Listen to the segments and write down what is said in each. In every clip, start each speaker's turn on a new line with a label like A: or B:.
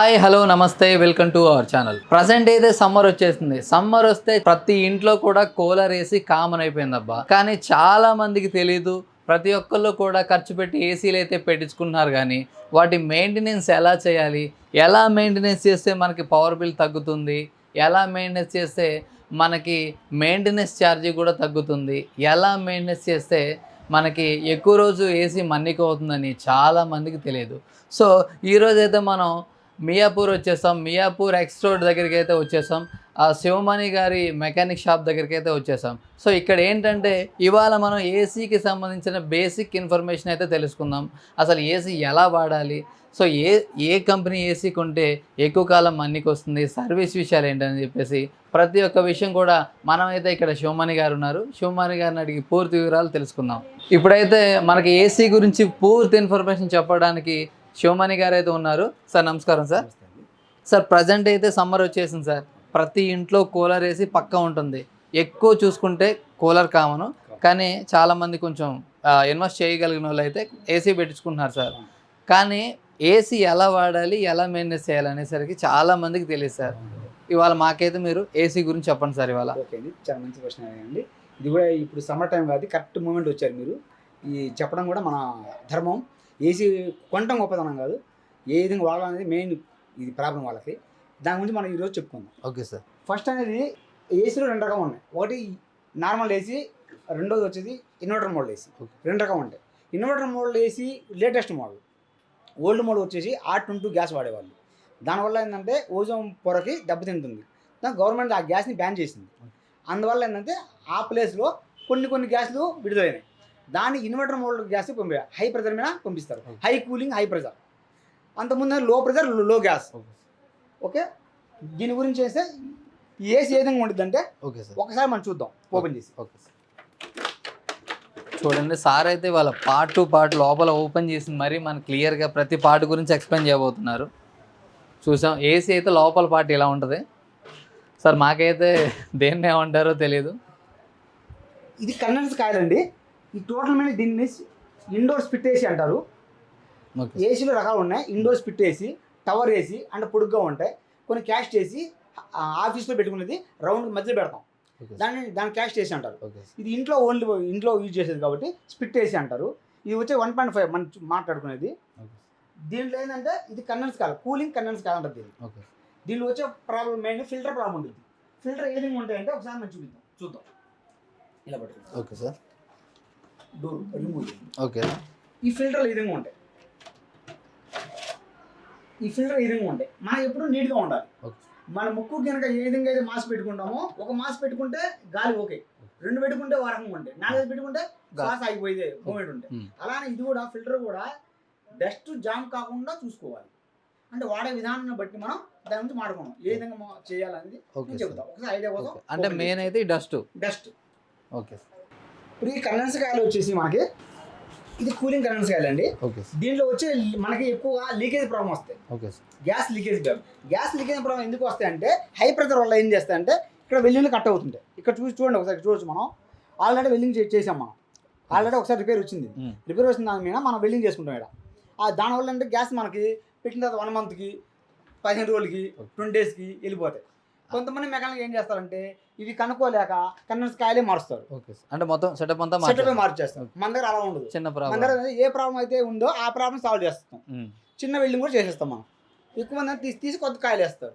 A: Hi hello నమస్తే welcome to our channel. Present అయితే summer వచ్చేసింది. సమ్మర్ వస్తే ప్రతి ఇంట్లో కూడా కూలర్ ఏసీ కామన్ అయిపోయింది అబ్బా కానీ చాలా మందికి తెలియదు ప్రతి ఒక్కళ్ళు కూడా ఖర్చు పెట్టి ఏసీలు అయితే పెట్టించుకుంటున్నారు కానీ వాటి మెయింటెనెన్స్ ఎలా చేయాలి? ఎలా మెయింటెనెన్స్ చేస్తే మనకి పవర్ బిల్ తగ్గుతుంది? ఎలా మెయింటెనెన్స్ చేస్తే మనకి మెయింటెనెన్స్ ఛార్జీ కూడా తగ్గుతుంది? ఎలా మెయింటెనెన్స్ చేస్తే మనకి ఎక్కువ రోజు ఏసీ మన్నిక అవుతుందని చాలా మందికి తెలియదు సో ఈరోజైతే మనం మియాపూర్ వచ్చేసాం మియాపూర్ ఎక్స్ రోడ్ దగ్గరికి అయితే వచ్చేసాం ఆ శివమణి గారి మెకానిక్ షాప్ దగ్గరికి అయితే వచ్చేసాం సో ఇక్కడ ఏంటంటే ఇవాళ మనం ఏసీకి సంబంధించిన బేసిక్ ఇన్ఫర్మేషన్ అయితే తెలుసుకుందాం. అసలు ఏసీ ఎలా వాడాలి? సో ఏ ఏ కంపెనీ ఏసీ కొంటే ఎక్కువ కాలం మన్నికి వస్తుంది? సర్వీస్ విషయాలు ఏంటని చెప్పేసి ప్రతి ఒక్క విషయం కూడా మనమైతే ఇక్కడ శివమణి గారు ఉన్నారు. శివమణి గారిని అడిగి పూర్తి వివరాలు తెలుసుకుందాం. ఇప్పుడైతే మనకి ఏసీ గురించి పూర్తి ఇన్ఫర్మేషన్ చెప్పడానికి శివమణి గారు అయితే ఉన్నారు. సార్ నమస్కారం సార్. సార్ ప్రజెంట్ అయితే సమ్మర్ వచ్చేసింది సార్. ప్రతి ఇంట్లో కూలర్ వేసి పక్కా ఉంటుంది. ఎక్కువ చూసుకుంటే కూలర్ కామను. కానీ చాలామంది కొంచెం ఇన్వెస్ట్ చేయగలిగిన వాళ్ళు అయితే ఏసీ పెట్టించుకుంటున్నారు సార్. కానీ ఏసీ ఎలా వాడాలి ఎలా మెయింటెనెన్స్ చేయాలి అనేసరికి చాలా మందికి తెలియదు సార్. ఇవాళ మాకైతే మీరు ఏసీ గురించి చెప్పండి సార్ ఇవాళ.
B: ఓకే అండి. చాలా మంచి క్వశ్చన్ అడిగారండి. ఇది కూడా ఇప్పుడు సమ్మర్ టైం కాదు కరెక్ట్ మూమెంట్ వచ్చారు మీరు. ఈ చెప్పడం కూడా మన ధర్మం. ఏసీ కొనటం గొప్పతనం కాదు. ఏ విధంగా వాడాలనేది మెయిన్ ఇది ప్రాబ్లం వాళ్ళకి. దాని గురించి మనం ఈరోజు చెప్పుకుందాం.
A: Okay sir.
B: ఫస్ట్ అనేది ఏసీలో రెండు రకం ఉన్నాయి. ఒకటి నార్మల్ ఏసీ రెండోది వచ్చేది ఇన్వర్టర్ మోడల్ ఏసీ. రెండు రకం ఉంటాయి. Inverter model AC latest model. Old model వచ్చేసి ఆర్ ట్వంటీ గ్యాస్ వాడేవాళ్ళు. దానివల్ల ఏంటంటే ఓజోన్ పొరకి దెబ్బతింటుంది. దాని గవర్నమెంట్ ఆ గ్యాస్ని బ్యాన్ చేసింది. అందువల్ల ఏంటంటే ఆ ప్లేస్లో కొన్ని కొన్ని గ్యాస్లు విడుదలైనాయి. దాన్ని ఇన్వర్టర్ మోడల్ గ్యాస్ పంపారు హై ప్రెజర్ మీద పంపిస్తారు. హై కూలింగ్ హై ప్రెజర్ అంతకుముందు లో ప్రెజర్లో గ్యాస్ ఓకే దీని గురించి చేస్తే ఏసీ ఏ విధంగా ఉంటుంది అంటే
A: ఓకే సార్.
B: ఒకసారి మనం చూద్దాం ఓపెన్ చేసి.
A: Okay sir. చూడండి సార్ అయితే వాళ్ళ పార్ట్ టు పార్ట్ లోపల ఓపెన్ చేసి మరి మన క్లియర్గా ప్రతి పార్ట్ గురించి ఎక్స్ప్లెయిన్ చేయబోతున్నారు. చూసాం ఏసీ అయితే లోపల పార్ట్ ఇలా ఉంటుంది. సార్ మాకైతే దేన్ని ఏమంటారో తెలియదు
B: ఇది కండెన్స్ కాయలండి. ఈ టోటల్ మీద దీన్ని ఇండోర్ స్పిట్ ఏసీ అంటారు ఏసీలో రకాలు ఉన్నాయి. Indoor split AC tower AC అంటే పొడుగ్గా ఉంటాయి. కొన్ని క్యాస్ట్ ఏసీ ఆఫీస్లో పెట్టుకునేది రౌండ్ మధ్యలో పెడతాం. దాన్ని దాన్ని క్యాస్ట్ ఏసీ అంటారు.
A: ఓకే.
B: ఇది ఇంట్లో ఓన్లీ ఇంట్లో యూజ్ చేసేది కాబట్టి స్పిట్ ఏసీ అంటారు. ఇది వచ్చే వన్ పాయింట్ ఫైవ్ మనం మాట్లాడుకునేది. దీంట్లో ఏంటంటే ఇది కండెన్స్ కాదు కూలింగ్ కండెన్స్ కాదు అంటారు దీన్ని.
A: ఓకే.
B: దీనిలో వచ్చే ప్రాబ్లం మెయిన్ ఫిల్టర్ ప్రాబ్లం ఉంటుంది. ఫిల్టర్ ఏ విధంగా ఉంటాయంటే ఒకసారి మనం చూపిద్దాం. చూద్దాం. ఇలా పట్టుకుందాం.
A: Okay sir.
B: Door remove
A: okay.
B: ఈ ఫిల్టర్లు ఈ విధంగా ఉంటాయి ఈ ఫిల్టర్ ఈ విధంగా ఉంటాయి మనం ఎప్పుడు నీట్గా ఉండాలి. మన ముక్కు కనుక ఏ విధంగా అయితే మాస్క్ పెట్టుకుంటామో ఒక మాస్క్ పెట్టుకుంటే గాలి ఓకే. రెండు పెట్టుకుంటే వారకంగా ఉంటాయి నాలుగైదు పెట్టుకుంటే శ్వాస ఆగిపోయేది మూమెంట్ ఉంటాయి. అలానే ఇది కూడా ఫిల్టర్ కూడా డస్ట్ జామ్ కాకుండా చూసుకోవాలి. అంటే వాడే విధానాన్ని బట్టి మనం దాని గురించి మాట్లాడుకున్నాం ఏ విధంగా చేయాలనేది చెబుతాం ఒకసారి ఐడియా కోసం
A: అంటే మెయిన్ అయితే డస్ట్
B: డస్ట్
A: ఓకే
B: ఇప్పుడు ఈ కండెన్స్ కాయలు వచ్చేసి మనకి. ఇది కూలింగ్ కండెన్స్ కాయలు అండి దీంట్లో వచ్చే మనకి ఎక్కువగా లీకేజ్ ప్రాబ్లం వస్తాయి. Gas leakage problem gas leakage problem ఎందుకు వస్తాయంటే హై ప్రెషర్ వల్ల ఏం చేస్తాయంటే ఇక్కడ వెల్డింగ్లు కట్ అవుతుంటాయి. ఇక్కడ చూసి చూడండి ఒకసారి చూడొచ్చు మనం. ఆల్రెడీ వెల్డింగ్ చే- చేసాం మనం. ఆల్రెడీ ఒకసారి రిపేర్ వచ్చింది. రిపేర్ వచ్చిన దాని మీద మనం వెల్డింగ్ చేసుకుంటాం ఇక్కడ. ఆ దానివల్ల అంటే గ్యాస్ మనకి పెట్టిన తర్వాత వన్ మంత్కి పదిహేను రోజులకి ట్వంటీ డేస్కి వెళ్ళిపోతాయి. కొంతమంది మెకానిక్ ఏం చేస్తారంటే ఇవి కనుక్కోలేక కన్నెన్స్ కాయలే మారుస్తారు.
A: ఓకే అంటే మొత్తం సెటప్ అంతా
B: సెటప్
A: మార్చేస్తారు.
B: మార్చేస్తారు. మన దగ్గర అలా ఉండదు.
A: చిన్న
B: మన
A: ప్రాబ్లం
B: దగ్గర ఏ ప్రాబ్లం అయితే ఉందో ఆ ప్రాబ్లం సాల్వ్ చేస్తాం. చిన్న వెల్డింగ్ కూడా చేసేస్తాం మనం. ఎక్కువ మంది తీసి తీసి కొత్త కాయలు వేస్తారు.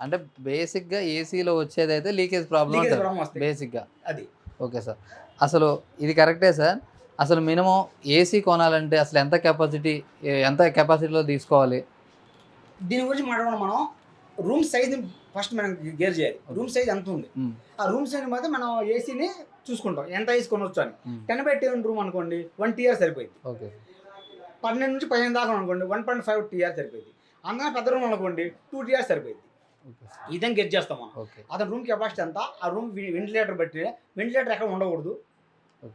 A: అంటే బేసిక్గా ఏసీలో వచ్చేది అయితే లీకేజ్ ప్రాబ్లం
B: వస్తాయి.
A: బేసిక్గా
B: అది.
A: Okay sir. అసలు ఇది కరెక్టే సార్? అసలు మినిమం ఏసీ కొనాలంటే అసలు ఎంత కెపాసిటీ ఎంత కెపాసిటీలో తీసుకోవాలి?
B: దీని గురించి మాట్లాడడం మనం. రూమ్ సైజ్ ఫస్ట్ మనం గేర్ చేయాలి. రూమ్ సైజ్ ఎంత ఉంది. ఆ రూమ్ సైజ్ మాత్రం మనం ఏసీని చూసుకుంటాం. ఎంత ఏసీ కొనవచ్చు అని. టెన్ బై టెన్ రూమ్ అనుకోండి వన్ టీఆర్ సరిపోయింది.
A: ఓకే.
B: పన్నెండు నుంచి పదిహేను దాకా అనుకోండి వన్ పాయింట్ ఫైవ్ టీఆర్ సరిపోయింది. అందుకని పెద్ద రూమ్ అనుకోండి టూ టీఆర్ సరిపోయింది. విధంగా గెట్ చేస్తాం మనం.
A: ఓకే.
B: అతని రూమ్ కెపాసిటీ ఎంత? ఆ రూమ్ వెంటిలేటర్ బట్టి వెంటిలేటర్ ఎక్కడ ఉండకూడదు.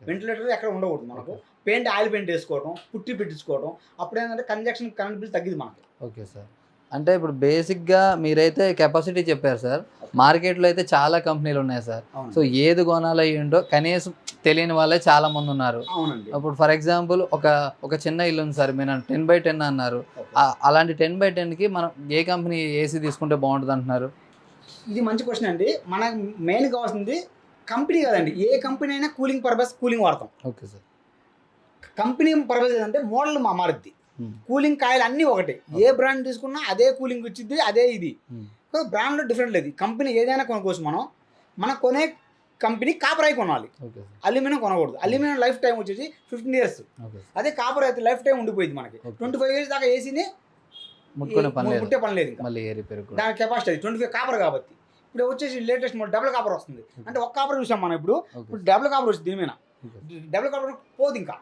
B: వెంటిలేటర్ ఎక్కడ ఉండకూడదు మనకు. పెయింట్ ఆయిల్ పెయింట్ వేసుకోవడం పుట్టి పెట్టించుకోవడం అప్పుడు ఏంటంటే కంజక్షన్ కరెంట్ బిల్ తగ్గింది మనకి.
A: Okay sir. అంటే ఇప్పుడు బేసిక్గా మీరైతే కెపాసిటీ చెప్పారు సార్. మార్కెట్లో అయితే చాలా కంపెనీలు ఉన్నాయి సార్. సో ఏది కొనాలో ఏంటో కనీసం తెలియని వాళ్ళే చాలా మంది ఉన్నారు. ఇప్పుడు ఫర్ ఎగ్జాంపుల్ ఒక ఒక చిన్న ఇల్లు ఉంది సార్. మీరు టెన్ బై టెన్ అన్నారు. అలాంటి టెన్ బై టెన్కి మనం ఏ కంపెనీ ఏసీ తీసుకుంటే బాగుంటుంది అంటున్నారు?
B: ఇది మంచి క్వశ్చన్ అండి. మనకు మెయిన్ కావాల్సింది కంపెనీ కదండి. ఏ కంపెనీ అయినా కూలింగ్ పర్పస్ కూలింగ్ వాడతాం.
A: Okay sir.
B: కంపెనీ పర్పస్ ఏంటంటే మోడల్ మా మారుద్ది. కూలింగ్ కాయలు అన్నీ ఒకటే. ఏ బ్రాండ్ తీసుకున్నా అదే కూలింగ్ వచ్చింది అదే ఇది.
A: Hmm.
B: బ్రాండ్లో డిఫరెంట్ లేదు. కంపెనీ ఏదైనా కొనుక్కోవచ్చు మనం. మనం కొనే కంపెనీ కాపర్ అయి కొనాలి అల్యూమినియం కొనకూడదు. అల్యూమినియం లైఫ్ టైం వచ్చేసి ఫిఫ్టీన్ ఇయర్స్ అదే కాపర్ అయితే లైఫ్ టైం ఉండిపోయింది మనకి. ట్వంటీ ఫైవ్ ఇయర్స్ దాకా ఏసీని
A: ముట్టుకునే పని లేదు.
B: ముట్టే పని లేదు దాని కెపాసిటీ ట్వంటీ ఫైవ్ కాపర్ కాబట్టి. ఇప్పుడు వచ్చేసి లేటెస్ట్ మోడల్ డబుల్ కాపర్ వస్తుంది. అంటే ఒక కాపర్ చూసాం మనం ఇప్పుడు. ఇప్పుడు డబుల్ కాపర్ వచ్చింది దీని మీద డబుల్ కాపర్ పోదు ఇంకా.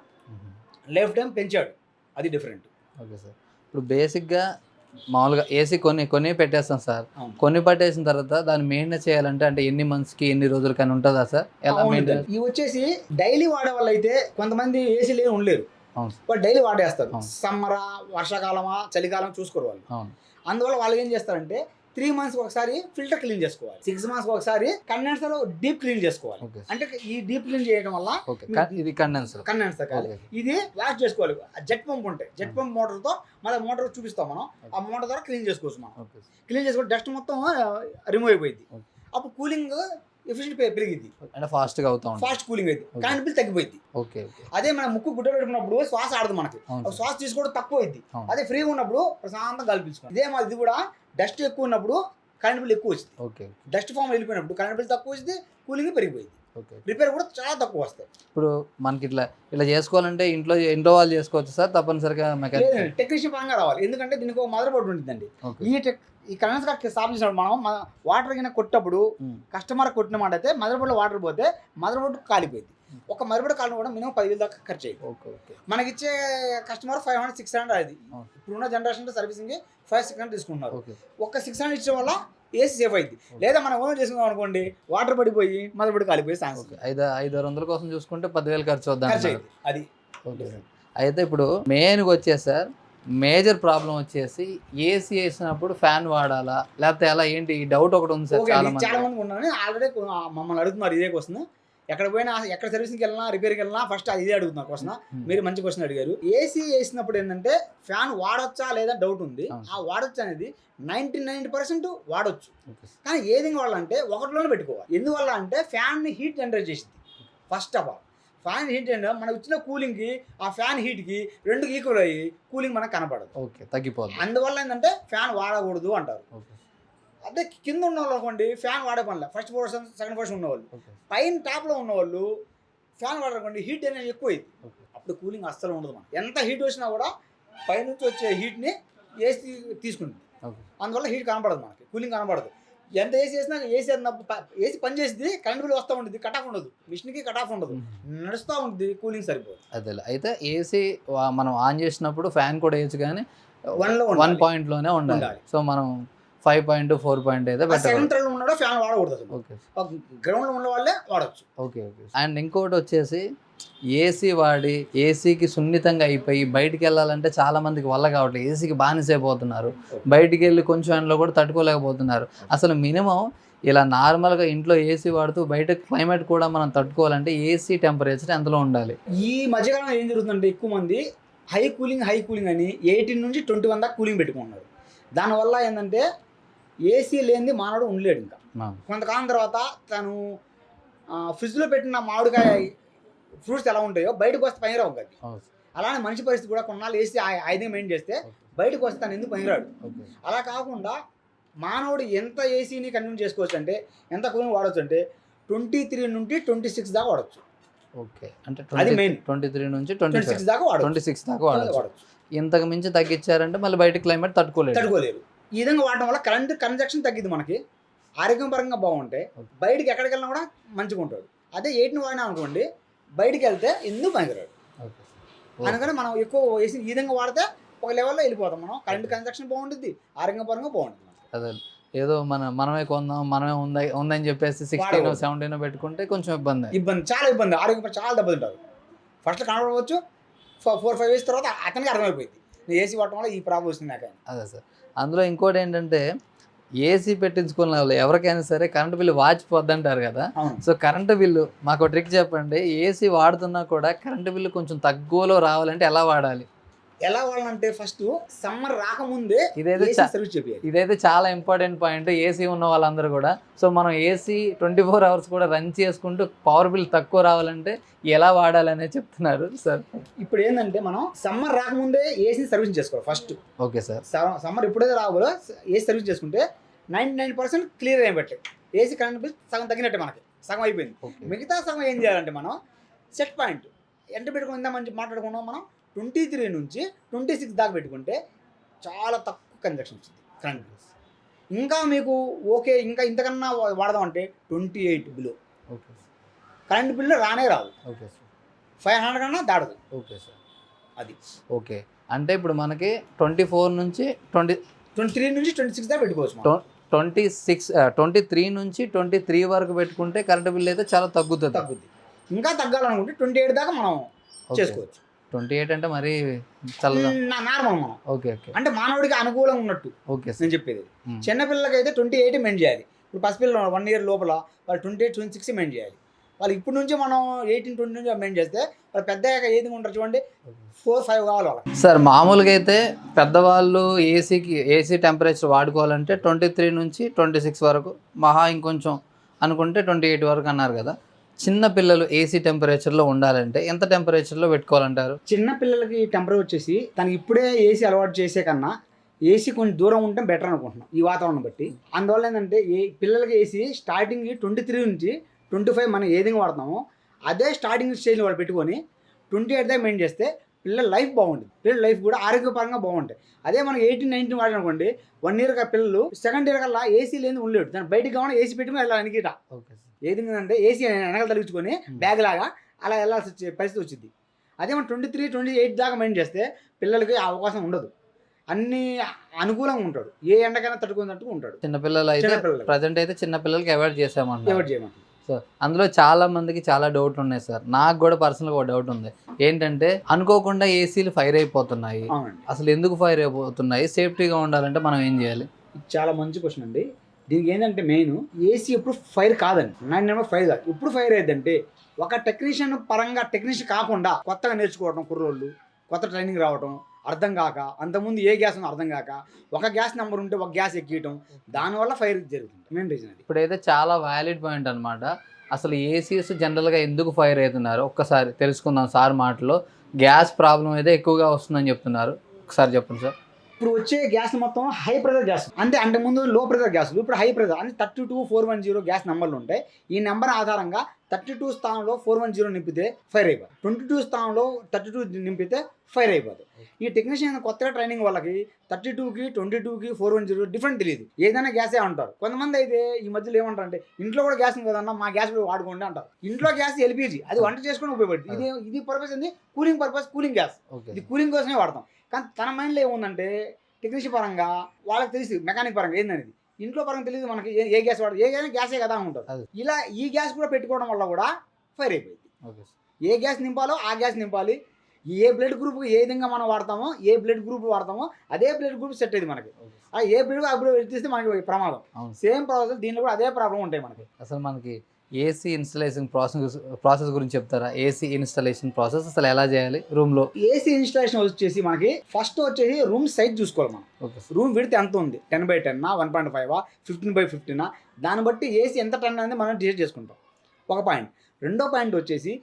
B: లైఫ్ టైం పెంచాడు. అది డిఫరెంట్
A: ఓకే సార్. ఇప్పుడు బేసిక్గా మామూలుగా ఏసీ కొన్ని కొన్ని పెట్టేస్తాం సార్. కొన్ని పట్టేసిన తర్వాత దాన్ని మెయింటైన్ చేయాలంటే అంటే ఎన్ని మంత్స్కి ఎన్ని రోజులకి అని ఉంటుందా సార్? ఎలా మెయింటైన్
B: ఇవి వచ్చేసి డైలీ వాడే వాళ్ళు అయితే కొంతమంది ఏసీ లేని ఉండలేరు. వాళ్ళు డైలీ వాడేస్తారు. సమ్మరా వర్షాకాలమా చలికాలం చూసుకోరు వాళ్ళు.
A: అవును.
B: అందువల్ల వాళ్ళు ఏం చేస్తారంటే త్రీ మంత్స్ ఒకసారి ఫిల్టర్ క్లీన్ చేసుకోవాలి. సిక్స్ మంత్స్ ఒకసారి కండెన్సర్ డీప్ క్లీన్ చేసుకోవాలి. అంటే ఈ డీప్ క్లీన్ చేయడం వల్ల
A: ఇది కండెన్సర్
B: కండెన్సర్ కాదు. ఇది వాష్ చేసుకోవాలి. జెట్ పంప్ ఉంటాయి. జెట్ పంప్ మోటార్తో మళ్ళీ మోటార్ చూపిస్తాం మనం. ఆ మోటార్ ద్వారా క్లీన్ చేసుకోవచ్చు మనం. క్లీన్ చేసుకుంటే డస్ట్ మొత్తం రిమూవ్ అయిపోయింది. అప్పుడు కూలింగ్ ఎఫిషియెంట్ పెరిగింది
A: అంటే అవుతా ఉంటుంది.
B: ఫాస్ట్ కూలింగ్ అయింది. కరెంట్ బిల్ తగ్గిపోయింది
A: ఓకే
B: అదే మనం ముక్కు గుడ్డ పెట్టుకున్నప్పుడు శ్వాస ఆడదు మనకి. శ్వాస తీసుకోవడం తక్కువ అయింది. అదే ఫ్రీగా ఉన్నప్పుడు ప్రశాంతంగా గాలి పీల్చుకోండి. ఇదే మా ఇది కూడా డస్ట్ ఎక్కువ ఉన్నప్పుడు కరెంట్ బిల్ ఎక్కువ వచ్చింది.
A: ఓకే.
B: డస్ట్ ఫామ్ వెళ్ళిపోయినప్పుడు కరెంట్ బిల్ తక్కువ వచ్చింది కూలింగ్ పెరిగిపోయింది.
A: ఓకే.
B: రిపేర్ కూడా చాలా తక్కువ వస్తాయి.
A: ఇప్పుడు మనకి ఇట్లా ఇట్లా చేసుకోవాలంటే ఇంట్లో ఇంట్లో వాళ్ళు చేసుకోవచ్చు సార్ తప్పనిసరిగా మెకానిక్
B: టెక్నీషియన్ పరంగా రావాలి. ఎందుకంటే దీనికి ఒక మదర్ బోర్డు ఉంటుందండి. ఈ టెక్ ఈ కరెన్స్ స్టాప్ చేసినప్పుడు మనం వాటర్ కింద కొట్టప్పుడు
A: ఉమ్.
B: కస్టమర్ కొట్టిన మాట అయితే మదర్ బోర్డులో వాటర్ పోతే మదర్ బోర్డు కాలిపోయింది. ఒక మదర్ బోర్డు కాలిన కూడా మినిమం పదివేలు దాకా ఖర్చు అయ్యింది.
A: Okay okay.
B: మనకి ఇచ్చే customer five hundred six hundred అది. ఇప్పుడున్న generation servicing five six hundred తీసుకుంటున్నారు. ఒక్క సిక్స్ హండ్రెడ్ ఇచ్చే వల్ల ఏసీ సేఫ్ అయింది లేదా మనం ఓన్ చేసుకుందాం అనుకోండి వాటర్ పడిపోయి మదర్ బోర్డు కాలిపోయి
A: ఓకే. ఐదు ఐదు ఆరు వందల కోసం చూసుకుంటే పదివేలు ఖర్చు
B: అయింది అది.
A: Okay sir. అయితే ఇప్పుడు మెయిన్గా వచ్చేసి సార్ మేజర్ ప్రాబ్లం వచ్చేసి ఏసీ వేసినప్పుడు ఫ్యాన్ వాడాలా? లేకపోతే ఎలా? ఏంటి? ఈ డౌట్ ఒకటి ఉంది సార్ చాలా మంది
B: ఉన్నాను ఆల్రెడీ మమ్మల్ని అడుగుతున్నారు ఇదే క్వశ్చన్. ఎక్కడ పోయినా ఎక్కడ సర్వీసింగ్కి వెళ్ళినా రిపేర్కి వెళ్ళినా ఫస్ట్ ఇదే అడుగుతున్నారు క్వశ్చన్. మీరు మంచి క్వశ్చన్ అడిగారు. ఏసీ వేసినప్పుడు ఏంటంటే ఫ్యాన్ వాడొచ్చా లేదా డౌట్ ఉంది. ఆ వాడొచ్చు అనేది నైంటీ నైన్ పర్సెంట్ వాడొచ్చు. కానీ ఏ విధంగా వాడాలంటే ఒకటిలోనే పెట్టుకోవాలి. ఎందువల్ల అంటే ఫ్యాన్ని హీట్ జనరేట్ చేసింది. First of all fan heat అంటే మనకు వచ్చిన కూలింగ్కి ఆ ఫ్యాన్ హీట్కి రెండు ఈక్వల్ అయ్యి కూలింగ్ మనకు కనపడదు
A: ఓకే తగ్గిపోద్ది.
B: అందువల్ల ఏంటంటే ఫ్యాన్ వాడకూడదు అంటారు.
A: ఓకే
B: అదే కింద ఉన్న వాళ్ళు అనుకోండి ఫ్యాన్ వాడే పనిలే. ఫస్ట్ పోర్షన్ సెకండ్ పోర్షన్ ఉన్నవాళ్ళు. పైన టాప్లో ఉన్నవాళ్ళు ఫ్యాన్ వాడకండి హీట్ అనేది ఎక్కువ అప్పుడు కూలింగ్ అస్సలు ఉండదు మనకి. ఎంత హీట్ వచ్చినా కూడా పైనుంచి వచ్చే హీట్ని ఏసీ తీసుకుంటుంది. అందువల్ల హీట్ కనపడదు మనకి. కూలింగ్ కనపడదు. ఎంత ఏసీ వేసినా ఏసీ ఏసీ పని చేసింది కరెంట్ బిల్ వస్తూ ఉంటుంది కట్ ఆఫ్ ఉండదు. మిషన్కి కట్ ఆఫ్ ఉండదు. నడుస్తూ ఉంటుంది కూలింగ్ సరిపోదు.
A: అదే అయితే ఏసీ మనం ఆన్ చేసినప్పుడు ఫ్యాన్ కూడా వేయచ్చు కానీ
B: వన్లో
A: వన్. పాయింట్లోనే ఉండాలి. సో మనం ఫైవ్ పాయింట్ ఫోర్ పాయింట్ అయితే
B: థర్డ్ ఉన్నాడో ఫ్యాన్ వాడకూడదు
A: ఓకే
B: గ్రౌండ్లో ఉన్న వాళ్ళే వాడచ్చు.
A: ఓకే ఓకే అండ్ ఇంకోటి వచ్చేసి ఏసీ వాడి ఏసీకి సున్నితంగా అయిపోయి బయటికి వెళ్ళాలంటే చాలా మందికి వల్ల కావట్లేదు. ఏసీకి బానిసైపోతున్నారు బయటికి వెళ్ళి కొంచెం ఎండలో కూడా తట్టుకోలేకపోతున్నారు. అసలు మినిమం ఇలా నార్మల్గా ఇంట్లో ఏసీ వాడుతూ బయట క్లైమేట్ కూడా మనం తట్టుకోవాలంటే ఏసీ టెంపరేచర్ ఎంతలో ఉండాలి.
B: ఈ మధ్యకాలంలో ఏం జరుగుతుందంటే ఎక్కువ మంది హై కూలింగ్ హై కూలింగ్ అని ఎయిటీన్ నుంచి ట్వంటీ వన్ దాకా కూలింగ్ పెట్టుకున్నారు దానివల్ల ఏంటంటే ఏసీ లేనిది మానవుడు ఉండలేడు ఇంకా. కొంతకాలం తర్వాత తను ఫ్రిడ్జ్లో పెట్టిన మామిడికాయ ఫ్రూట్స్ ఎలా ఉంటాయో బయటకు వస్తే పనిరావు అది. అలానే మనిషి పరిస్థితి కూడా కొన్నాళ్ళు వేసి ఐదే మెయింటైన్ చేస్తే. బయటకు వస్తే తను ఎందుకు పనిరాడు అలా కాకుండా మానవుడు ఎంత ఏసీని కన్జ్యూమ్ చేసుకోవచ్చు అంటే ఎంత కూలింగ్ వాడవచ్చు అంటే ట్వంటీ త్రీ నుండి ట్వంటీ సిక్స్ దాకా వాడచ్చు.
A: ఓకే. అంటే
B: అది main.
A: ట్వంటీ త్రీ నుంచి ట్వంటీ
B: సిక్స్ దాకా వాడచ్చు.
A: ట్వంటీ సిక్స్ దాకా వాడచ్చు.
B: వాడచ్చు.
A: ఇంతకు మించి తగ్గించారంటే మళ్ళీ బయట క్లైమేట్ తట్టుకోలేదు.
B: తట్టుకోలేరు ఈ విధంగా వాడటం వల్ల కరెంట్ కన్జక్షన్ తగ్గింది మనకి. ఆరోగ్యం పరంగా బాగుంటాయి
A: Okay.
B: బయటికి ఎక్కడికి వెళ్ళినా కూడా మంచిగా ఉంటాడు అదే ఎయిట్ని వాడినా అనుకోండి బయటికి వెళ్తే ఎందుకు పనికిరాడు. అందుకని మనం ఎక్కువ వేసి ఈ విధంగా వాడితే ఒక లెవెల్లో వెళ్ళిపోతాం మనం. కరెంట్ కన్జక్షన్ బాగుంటుంది ఆరోగ్య పరంగా బాగుంటుంది.
A: అదే. ఏదో మన మనమే కొందాం మనమే ఉందా ఉందని చెప్పేసి సిక్స్టీన్. సెవెంటీన్ పెట్టుకుంటే కొంచెం ఇబ్బంది.
B: ఇబ్బంది చాలా ఇబ్బంది. ఆరోగ్యం చాలా దెబ్బతింటారు ఫస్ట్ కనబడవచ్చు ఫోర్ ఫైవ్ ఇయర్స్ తర్వాత అతనికి అర్థమైపోయింది. నేను ఏసీ వాడటం వల్ల ఈ ప్రాబ్లం వస్తుంది నాకు.
A: అదే సార్. అందులో ఇంకోటి ఏంటంటే ఏసీ పెట్టించుకున్న వాళ్ళు ఎవరికైనా సరే కరెంట్ బిల్లు వాచిపోద్ది అంటారు కదా. సో కరెంటు బిల్లు మాకు ట్రిక్ చెప్పండి. ఏసీ వాడుతున్నా కూడా కరెంటు బిల్లు కొంచెం తక్కువలో రావాలంటే ఎలా వాడాలి?
B: ఎలా వాళ్ళంటే ఫస్ట్ సమ్మర్ రాకముందే
A: ఇదైతే
B: సర్వీస్ చెప్పాలి
A: ఇదైతే చాలా ఇంపార్టెంట్ పాయింట్. ఏసీ ఉన్న వాళ్ళందరూ కూడా. సో మనం ఏసీ ట్వంటీ ఫోర్ అవర్స్ కూడా రన్ చేసుకుంటూ పవర్ బిల్ తక్కువ రావాలంటే ఎలా వాడాలనే చెప్తున్నారు సార్?
B: ఇప్పుడు ఏంటంటే మనం సమ్మర్ రాకముందే ఏసీ సర్వీస్ చేసుకోవాలి ఫస్ట్.
A: Okay sir.
B: సమ్మర్ ఎప్పుడైతే రావాలో ఏసీ సర్వీస్ చేసుకుంటే నైంటీ నైన్ పర్సెంట్ క్లియర్ అయినట్టే ఏసీ కరెంట్ బిల్ సగం తగ్గినట్టే మనకి. సగం అయిపోయింది. మిగతా సగం ఏం చేయాలంటే మనం సెట్ పాయింట్. ఎంత పెట్టుకుని మంచి మాట్లాడుకున్నాం మనం. ట్వంటీ త్రీ నుంచి ట్వంటీ సిక్స్ దాకా పెట్టుకుంటే చాలా తక్కువ కన్జక్షన్ వచ్చింది కరెంట్ బిల్స్ ఇంకా మీకు ఓకే ఇంకా ఇంతకన్నా వాడదాం అంటే twenty eight below
A: okay
B: current bill రానే రాదు
A: ఓకే సార్
B: ఫైవ్ హండ్రెడ్ కన్నా దాడదు
A: ఓకే సార్
B: అది.
A: ఓకే అంటే ఇప్పుడు మనకి ట్వంటీ ఫోర్ నుంచి ట్వంటీ
B: ట్వంటీ త్రీ నుంచి ట్వంటీ సిక్స్ దాకా పెట్టుకోవచ్చు.
A: ట్వంటీ సిక్స్ ట్వంటీ త్రీ నుంచి ట్వంటీ త్రీ వరకు పెట్టుకుంటే కరెంట్ బిల్ అయితే చాలా తగ్గుతుంది.
B: తగ్గుద్ది. ఇంకా తగ్గాలనుకుంటే ట్వంటీ ఎయిట్ దాకా మనం చేసుకోవచ్చు.
A: ట్వంటీ ఎయిట్ అంటే మరీ చల్లగా?
B: నార్మల్ మనం
A: ఓకే ఓకే.
B: అంటే మానవుడికి అనుకూలంగా ఉన్నట్టు
A: ఓకే
B: నేను చెప్పేది. చిన్నపిల్లలకి అయితే ట్వంటీ ఎయిట్ మెయింట్ చేయాలి. ఇప్పుడు పసిపిల్ల వన్ ఇయర్ లోపల వాళ్ళు twenty eight twenty six maintain చేయాలి. వాళ్ళు ఇప్పుడు నుంచి మనం ఎయిటీన్ ట్వంటీ నుంచి మెయింట్ చేస్తే వాళ్ళు పెద్ద ఏది ఉంటారు చూడండి? ఫోర్ ఫైవ్ కావాలి వాళ్ళకి.
A: సార్ మామూలుగా అయితే పెద్దవాళ్ళు ఏసీకి ఏసీ టెంపరేచర్ వాడుకోవాలంటే ట్వంటీ త్రీ నుంచి ట్వంటీ సిక్స్ వరకు మహా ఇంకొంచెం అనుకుంటే ట్వంటీ ఎయిట్ వరకు అన్నారు కదా. చిన్న పిల్లలు ఏసీ టెంపరేచర్లో ఉండాలంటే ఎంత టెంపరేచర్లో పెట్టుకోవాలంటారు?
B: చిన్న పిల్లలకి టెంపరేచర్ వచ్చేసి తనకి ఇప్పుడే ఏసీ అలవాటు చేసే కన్నా ఏసీ కొంచెం దూరం ఉంటే బెటర్ అనుకుంటున్నాం ఈ వాతావరణం బట్టి. అందువల్ల ఏంటంటే ఏ పిల్లలకి ఏసీ స్టార్టింగ్ ట్వంటీ త్రీ నుంచి ట్వంటీ ఫైవ్ మనం ఏది వాడతామో అదే స్టార్టింగ్ స్టేజ్లో వాళ్ళు పెట్టుకొని ట్వంటీ ఎయిట్ దాకా మెయింట్ చేస్తే పిల్లల లైఫ్ బాగుంటుంది. పిల్లల లైఫ్ కూడా ఆరోగ్యపరంగా బాగుంటాయి. అదే మనం ఎయిటీన్ నైన్టీన్ వాడాలనుకోండి వన్ ఇయర్ పిల్లలు సెకండ్ ఇయర్ కల్లా ఏసీ లేని ఉండలేడు. దాని బయటికి కావాలి ఏసీ పెట్టుకుని వెళ్ళాలి వెనకిట
A: ఓకే సార్
B: ఏది అంటే ఏసీ వెనకాల తలిగించుకొని బ్యాగ్ లాగా అలా వెళ్ళాల్సి వచ్చే పరిస్థితి వచ్చింది. అదే మనం ట్వంటీ త్రీ ట్వంటీ ఎయిట్ దాకా మెయిన్ చేస్తే పిల్లలకి అవకాశం ఉండదు. అన్ని అనుకూలంగా ఉంటాడు. ఏ ఎండకైనా తట్టుకున్నట్టు ఉంటాడు.
A: చిన్నపిల్లలు అయితే ప్రజెంట్ అయితే చిన్నపిల్లలకి అవాయిడ్ చేసామన్నారు
B: ఎవరు చేయమంటారు
A: సో అందులో చాలా మందికి చాలా డౌట్లు ఉన్నాయి సార్. నాకు కూడా పర్సనల్గా ఒక డౌట్ ఉంది. ఏంటంటే అనుకోకుండా ఏసీలు ఫైర్ అయిపోతున్నాయి. అసలు ఎందుకు ఫైర్ అయిపోతున్నాయి? సేఫ్టీగా ఉండాలంటే మనం ఏం చేయాలి?
B: చాలా మంచి క్వశ్చన్ అండి. దీనికి ఏంటంటే మెయిన్ ఏసీ ఎప్పుడు ఫైర్ కాదండి. నైన్ నెంబర్ ఫైర్ కాదు. ఎప్పుడు ఫైర్ అయ్యిందంటే ఒక టెక్నీషియన్ పరంగా టెక్నీషియన్ కాకుండా కొత్తగా నేర్చుకోవడం కుర్రోళ్ళు కొత్త ట్రైనింగ్ రావడం అర్థం కాక అంతకుముందు ఏ గ్యాస్ ఉందో అర్థం కాక ఒక గ్యాస్ నెంబర్ ఉంటే ఒక గ్యాస్ ఎక్కియటం దానివల్ల ఫైర్ జరుగుతుంది. మెయిన్ రీజన్ అది.
A: ఇప్పుడైతే చాలా వ్యాలిడ్ పాయింట్ అనమాట అసలు ఏసీస్ జనరల్గా ఎందుకు ఫైర్ అవుతున్నారు? ఒక్కసారి తెలుసుకుందాం సార్ మాటలో. గ్యాస్ ప్రాబ్లం అయితే ఎక్కువగా వస్తుందని చెప్తున్నారు. ఒకసారి చెప్పండి సార్.
B: ఇప్పుడు వచ్చే గ్యాస్ మొత్తం హై ప్రెజర్ గ్యాస్. అంటే అంటే ముందు లో ప్రెజర్ గ్యాస్ ఇప్పుడు హై ప్రెజర్ అంటే thirty two four one zero gas నెంబర్లు ఉంటాయి. ఈ నెంబర్ ఆధారంగా థర్టీ టూ స్థానంలో ఫోర్ వన్ జీరో నింపితే ఫైర్ అయిపోతుంది ట్వంటీ టూ స్థానంలో థర్టీ టూ నింపితే ఫైర్ అయిపోతుంది ఈ టెక్నీషియన్ కొత్తగా ట్రైనింగ్ వాళ్ళకి థర్టీ టూకి ట్వంటీ టూకి ఫోర్ వన్ జీరో డిఫరెంట్ తెలియదు ఏదైనా గ్యాసే అంటారు. కొంతమంది అయితే ఈ మధ్యలో ఏమంటారు అంటే ఇంట్లో కూడా గ్యాస్ ఉంది కదన్నా మా గ్యాస్ కూడా వాడుకోండి అంటారు. ఇంట్లో గ్యాస్ ఎల్పిజి అది వంట చేసుకుని ఉపయోగపడుతుంది. ఇది ఇది పర్పస్ ఏంది? Cooling purpose cooling gas. ఇది కూలింగ్ కోసమే వాడతాం. కానీ తన మైండ్లో ఏముందంటే టెక్నీషియన్ పరంగా వాళ్ళకి తెలిసి మెకానిక్ పరంగా ఏందనేది. ఇంట్లో పరంగా తెలియదు మనకి ఏ- ఏ గ్యాస్ వాడు ఏ గ్యాస్ గ్యాసే కదా ఉంటారు
A: అది.
B: ఇలా ఈ గ్యాస్ కూడా పెట్టుకోవడం వల్ల కూడా ఫైర్ అయిపోయింది.
A: ఓకే
B: ఏ గ్యాస్ నింపాలో ఆ గ్యాస్ నింపాలి. ఏ బ్లడ్ గ్రూప్ ఏ విధంగా మనం వాడతామో ఏ బ్లడ్ గ్రూప్ వాడతామో అదే బ్లడ్ గ్రూప్ సెట్ అయ్యింది మనకి. ఆ ఏ బ్లడ్ అప్పుడు తీస్తే మనకి ప్రమాదం. సేమ్ ప్రాసెస్ దీనిలో కూడా అదే ప్రాబ్లం ఉంటాయి మనకి.
A: అసలు మనకి ఏసీ ఇన్స్టలేషన్ ప్రాసెస్ ప్రాసెస్ గురించి చెప్తారా? ఏసీ ఇన్స్టలేషన్ ప్రాసెస్ అసలు ఎలా చేయాలి? రూమ్లో
B: ఏసీ ఇన్స్టాలేషన్ వచ్చేసి మనకి ఫస్ట్ వచ్చేసి రూమ్ సైజ్ చూసుకోవాలి మనం. రూమ్ విడితే ఎంత ఉంది? Ten by ten one point five fifteen by ఫిఫ్టీనా దాన్ని బట్టి ఏసీ ఎంత టెన్ అనేది మనం డిసైడ్ చేసుకుంటాం. ఒక పాయింట్ రెండో పాయింట్ వచ్చేసి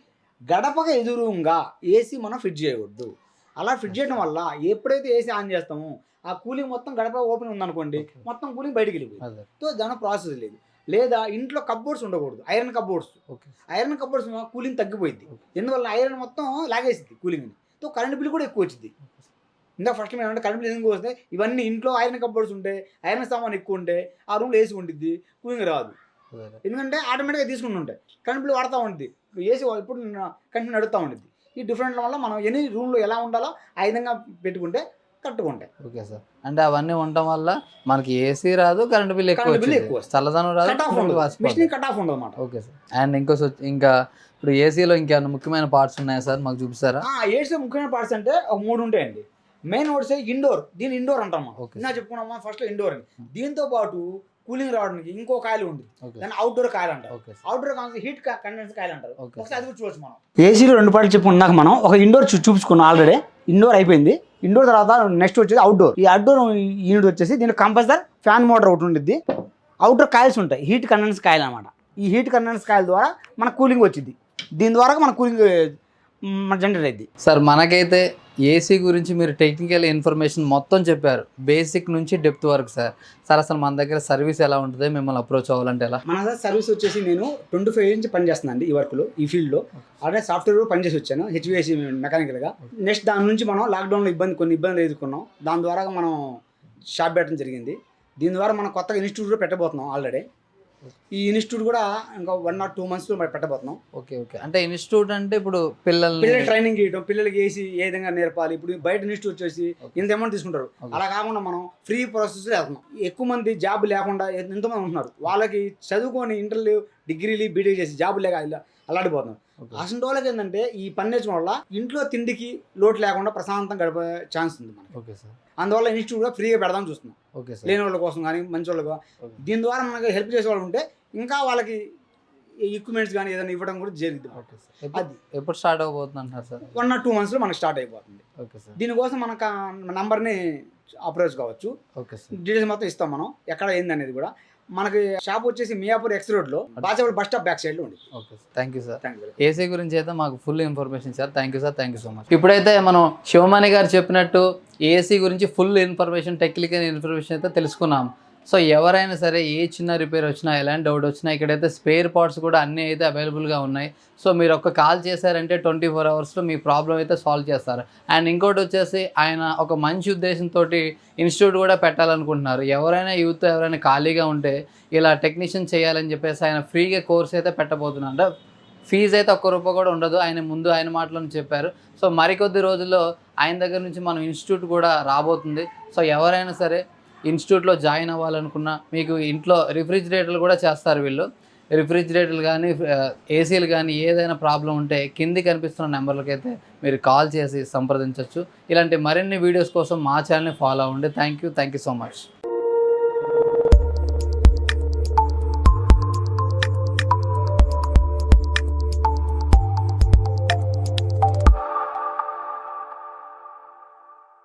B: గడపగా ఎదురుగా ఏసీ మనం ఫిట్ చేయకూడదు. అలా ఫిట్ చేయడం వల్ల ఎప్పుడైతే ఏసీ ఆన్ చేస్తామో ఆ కూలింగ్ మొత్తం గడప ఓపెన్ ఉందనుకోండి. మొత్తం కూలింగ్ బయటికి వెళ్ళిపోయింది. సో దాని ప్రాసెస్ లేదు. లేదా ఇంట్లో కప్బోర్డ్స్ ఉండకూడదు. Iron cupboards
A: okay
B: iron cupboards cooling తగ్గిపోయింది. ఎందువల్ల ఐరన్ మొత్తం లాగేసింది కూలింగ్ని సో కరెంట్ బిల్ కూడా ఎక్కువ వచ్చింది ఇంకా ఫస్ట్ మేము అంటే కరెంట్ బిల్ ఎందుకు వస్తే ఇవన్నీ ఇంట్లో ఐరన్ కప్బోర్డ్స్ ఉంటే ఐరన్ సామాన్ ఎక్కువ ఉంటే ఆ రూమ్లో ఏసీ ఉంటుంది కూలింగ్ రాదు. ఎందుకంటే ఆటోమేటిక్గా తీసుకుని ఉంటాయి. కరెంట్ బిల్ వాడుతూ ఉంటుంది ఏసీ ఇప్పుడు కంటిన్యూ నడుస్తూ ఉంటుంది ఈ డిఫరెంట్ వల్ల మనం ఎన్ని రూమ్లో ఎలా ఉండాలో ఆ విధంగా పెట్టుకుంటే ఉంటాయి
A: ఓకే సార్. అంటే అవన్నీ ఉండటం వల్ల మనకి ఏసీ రాదు కరెంట్ బిల్ ఎక్కువ వచ్చింది.
B: ఎక్కువ.
A: చల్లదనం రాదు
B: కట్ ఆఫ్ ఉండదు. మిషన్ కట్ ఆఫ్ ఉండదు అనమాట
A: ఓకే సార్. అండ్ ఇంకో ఇంకా ఇప్పుడు ఏసీలో ఇంకేమైనా ముఖ్యమైన పార్ట్స్ ఉన్నాయా సార్? మాకు చూపిస్తారా?
B: ఎయిడ్స్ ముఖ్యమైన పార్ట్స్ అంటే ఒక మూడు ఉంటాయండి. మెయిన్ వచ్చేసి ఇండోర్ దీని ఇండోర్ అంటాం
A: Okay.
B: ఇందా చెప్పుకున్నామా? ఫస్ట్ ఇండోర్ అని. దీంతో పాటు కూలింగ్ రావడానికి ఇంకో కాయలు ఉంది దాన్ని అవుట్డోర్ కాయలు అంటారు. అవుట్డోర్ కావాలి హీట్ కండెన్స్ కాయలు అంటారు. ఒకసారి అది చూడొచ్చు మనం. ఏసీలో రెండు పాటలు చెప్పుకున్నాక మనం ఒక ఇండోర్ చూ చూపించుకున్నాం ఆల్రెడీ ఇండోర్ అయిపోయింది. ఇండోర్ తర్వాత నెక్స్ట్ వచ్చేది అవుట్డోర్ ఈ అవుట్డోర్ యూనిట్ వచ్చేసి దీనికి కంపల్సరీ ఫ్యాన్ మోటార్ ఒకటి ఉంటుంది అవుట్డోర్ కాయిల్స్ ఉంటాయి. హీట్ కండెన్స్ కాయలు అనమాట ఈ హీట్ కండెన్స్ కాయల ద్వారా మన కూలింగ్ వచ్చింది దీని ద్వారా మన కూలింగ్ జనరేట్ అయింది.
A: సార్ మనకైతే ఏసీ గురించి మీరు టెక్నికల్ ఇన్ఫర్మేషన్ మొత్తం చెప్పారు. బేసిక్ నుంచి డెప్త్ వరకు సార్. సార్ అసలు మన దగ్గర సర్వీస్ ఎలా ఉంటుంది? మిమ్మల్ని అప్రోచ్ అవ్వాలంటే ఎలా?
B: మన సర్వీస్ వచ్చేసి నేను ట్వంటీ ఫైవ్ నుంచి పనిచేస్తున్నాను అండి ఈ వర్క్లో ఈ ఫీల్డ్లో. ఆల్రెడీ సాఫ్ట్వేర్ కూడా పనిచేసి వచ్చాను హెచ్విఎసి మెకానికల్గా. నెక్స్ట్ దాని నుంచి మనం లాక్డౌన్లో ఇబ్బంది కొన్ని ఇబ్బందులు ఎదుర్కొన్నాం. దాని ద్వారా మనం షాప్ పెట్టడం జరిగింది. దీని ద్వారా మనం కొత్తగా ఇన్స్టిట్యూట్ పెట్టబోతున్నాం ఆల్రెడీ. ఈ ఇన్స్టిట్యూట్ కూడా ఇంకా వన్ ఆర్ టూ మంత్స్లో పెట్టబోతున్నాం.
A: Okay okay. అంటే ఇన్స్టిట్యూట్ అంటే ఇప్పుడు పిల్లల్ని
B: పిల్లలు ట్రైనింగ్ చేయడం పిల్లలకి వేసి ఏ విధంగా నేర్పాలి ఇప్పుడు బయట ఇన్స్టిట్యూట్ వచ్చేసి. ఇంత అమౌంట్ తీసుకుంటారు. అలా కాకుండా మనం ఫ్రీ ప్రాసెస్ వెళ్తున్నాం. ఎక్కువ మంది జాబ్ లేకుండా ఎంతమంది ఉంటున్నారు. వాళ్ళకి చదువుకొని ఇంటర్లు డిగ్రీలు బీటెక్ చేసి జాబ్ లేక
A: ఓకే.
B: అసలు వాళ్ళకి ఏంటంటే ఈ పని నేర్చుకోవడం వల్ల ఇంట్లో తిండికి లోటు లేకుండా ప్రశాంతంగా గడిపే ఛాన్స్ ఉంది మనకి.
A: Okay sir.
B: అందువల్ల ఇన్స్టిట్యూట్ కూడా ఫ్రీగా పెడదాం చూస్తున్నాం. లేని వాళ్ళ కోసం కానీ మంచి
A: Okay.
B: దీని ద్వారా మనకి హెల్ప్ చేసే వాళ్ళు ఉంటే ఇంకా వాళ్ళకి ఎక్విప్మెంట్స్ కానీ ఏదైనా ఇవ్వడం కూడా
A: ఎప్పుడు-
B: అది.
A: ఎప్పుడు స్టార్ట్ అవబోతుంది అంటున్నారు సార్?
B: వన్ ఆర్ టూ మంత్స్లో మనకి స్టార్ట్ అయిపోతుంది.
A: Okay sir.
B: దీనికోసం మనకు నంబర్ని అప్రోచ్ కావచ్చు.
A: Okay sir.
B: డీటెయిల్స్ మొత్తం ఇస్తాం మనం. ఎక్కడ ఏంది అనేది కూడా. మనకి షాప్ వచ్చేసి మియాపూర్ ఎక్స్ రోడ్లో బాచాపూర్ బస్ స్టాప్ బ్యాక్ సైడ్లో ఉంది.
A: Okay sir. Thank you sir
B: thank you
A: AC గురించి అయితే మాకు full information sir thank you sir thank you so much ఇప్పుడైతే మనం శివమణి గారు చెప్పినట్టు ఏసీ గురించి ఫుల్ ఇన్ఫర్మేషన్ టెక్నికల్ ఇన్ఫర్మేషన్ అయితే తెలుసుకున్నాం. సో ఎవరైనా సరే ఏ చిన్న రిపేర్ వచ్చినా ఎలాంటి డౌట్ వచ్చినా ఇక్కడైతే స్పేర్ పార్ట్స్ కూడా అన్నీ అయితే అవైలబుల్గా ఉన్నాయి. సో మీరు ఒక కాల్ చేశారంటే ట్వంటీ ఫోర్ అవర్స్లో మీ ప్రాబ్లం అయితే సాల్వ్ చేస్తారు. అండ్ ఇంకోటి వచ్చేసి ఆయన ఒక మంచి ఉద్దేశంతో ఇన్స్టిట్యూట్ కూడా పెట్టాలనుకుంటున్నారు. ఎవరైనా యూత్ ఎవరైనా ఖాళీగా ఉంటే ఇలా టెక్నీషియన్ చేయాలని చెప్పేసి ఆయన ఫ్రీగా కోర్స్ అయితే పెట్టబోతున్నారు. ఫీజు అయితే ఒక్క రూపాయి కూడా ఉండదు. ఆయన ముందు ఆయన మాటలను చెప్పారు. సో మరికొద్ది రోజుల్లో ఆయన దగ్గర నుంచి మనం ఇన్స్టిట్యూట్ కూడా రాబోతుంది. సో ఎవరైనా సరే ఇన్స్టిట్యూట్లో జాయిన్ అవ్వాలనుకున్నా మీకు ఇంట్లో రిఫ్రిజిరేటర్లు కూడా చేస్తారు వీళ్ళు. రిఫ్రిజిరేటర్లు కానీ ఏసీలు కానీ ఏదైనా ప్రాబ్లం ఉంటే కింది కనిపిస్తున్న నెంబర్లకైతే మీరు కాల్ చేసి సంప్రదించవచ్చు ఇలాంటి మరిన్ని వీడియోస్ కోసం మా ఛానల్ని ఫాలో అవ్వండి. Thank you. Thank you so much.